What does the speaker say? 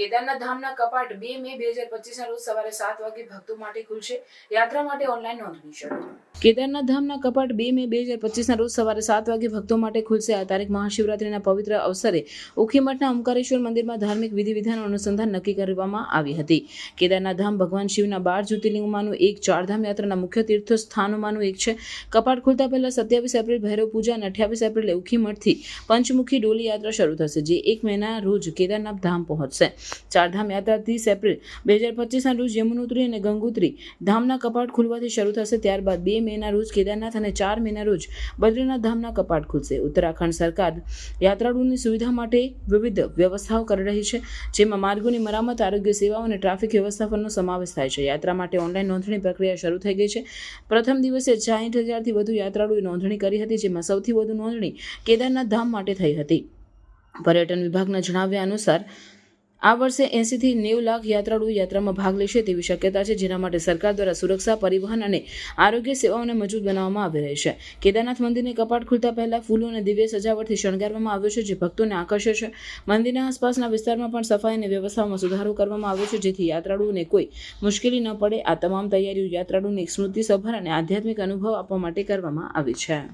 કેદારનાથ ધામના કપાટ બે મે બે હજાર પચીસના રોજ સવારે સાત વાગે ભક્તો માટે ખુલશે. યાત્રા માટે ઓનલાઈન નોંધણી શરૂ. કેદારનાથ ધામના કપાટ બે મે બે હજાર પચીસના રોજ સવારે સાત વાગે ભક્તો માટે ખુલશે આ તારીખ મહાશિવરાત્રિના પવિત્ર અવસરે. ઉખીમઠના ઓમકારેશ્વર મંદિરમાં ધાર્મિક વિધિ વિધાન અનુસંધાન નક્કી કરવામાં આવી હતી. કેદારનાથ ધામ ભગવાન શિવના બાર જ્યોતિર્લિંગમાંનું એક, ચારધામ યાત્રાના મુખ્ય તીર્થ સ્થાનોમાંનું એક છે. કપાટ ખુલતા પહેલા સત્યાવીસ એપ્રિલ ભૈરવ પૂજા અને અઠ્યાવીસ એપ્રિલે ઉખીમઠથી પંચમુખી ડોલી યાત્રા શરૂ થશે, જે એક મહિના રોજ કેદારનાથ ધામ પહોંચશે. ચારધામ યાત્રા ત્રીસ એપ્રિલ બે હજાર પચીસના રોજ યમુનોત્રી અને ગંગોત્રી ધામના કપાટ ખુલવાથી શરૂ થશે, ત્યારબાદ બે મેના રોજ કેદારનાથ અને ચાર મેના રોજ બદ્રીનાથ ધામના કપાટ ખુલશે. ઉત્તરાખંડ સરકાર યાત્રાળુઓની સુવિધા માટે વિવિધ વ્યવસ્થાઓ કરી રહી છે, જેમાં માર્ગોની મરામત, આરોગ્ય સેવાઓ અને ટ્રાફિક વ્યવસ્થાપનનો સમાવેશ થાય છે. યાત્રા માટે ઓનલાઈન નોંધણી પ્રક્રિયા શરૂ થઈ ગઈ છે. પ્રથમ દિવસે સાહીઠ હજારથી વધુ યાત્રાળુઓએ નોંધણી કરી હતી, જેમાં સૌથી વધુ નોંધણી કેદારનાથ ધામ માટે થઈ હતી. પર્યટન વિભાગના જણાવ્યા અનુસાર આ વર્ષે એંસીથી નેવું લાખ યાત્રાળુઓ યાત્રામાં ભાગ લેશે તેવી શક્યતા છે, જેના માટે સરકાર દ્વારા સુરક્ષા, પરિવહન અને આરોગ્ય સેવાઓને મજબૂત બનાવવામાં આવી રહી છે. કેદારનાથ મંદિરને કપાટ ખુલતા પહેલા ફૂલો અને દિવ્ય સજાવટથી શણગારવામાં આવ્યો છે, જે ભક્તોને આકર્ષે છે. મંદિરના આસપાસના વિસ્તારમાં પણ સફાઈ અને વ્યવસ્થામાં સુધારો કરવામાં આવ્યો છે, જેથી યાત્રાળુઓને કોઈ મુશ્કેલી ન પડે. આ તમામ તૈયારીઓ યાત્રાળુઓને એક સ્મૃતિસભર અને આધ્યાત્મિક અનુભવ આપવા માટે કરવામાં આવી છે.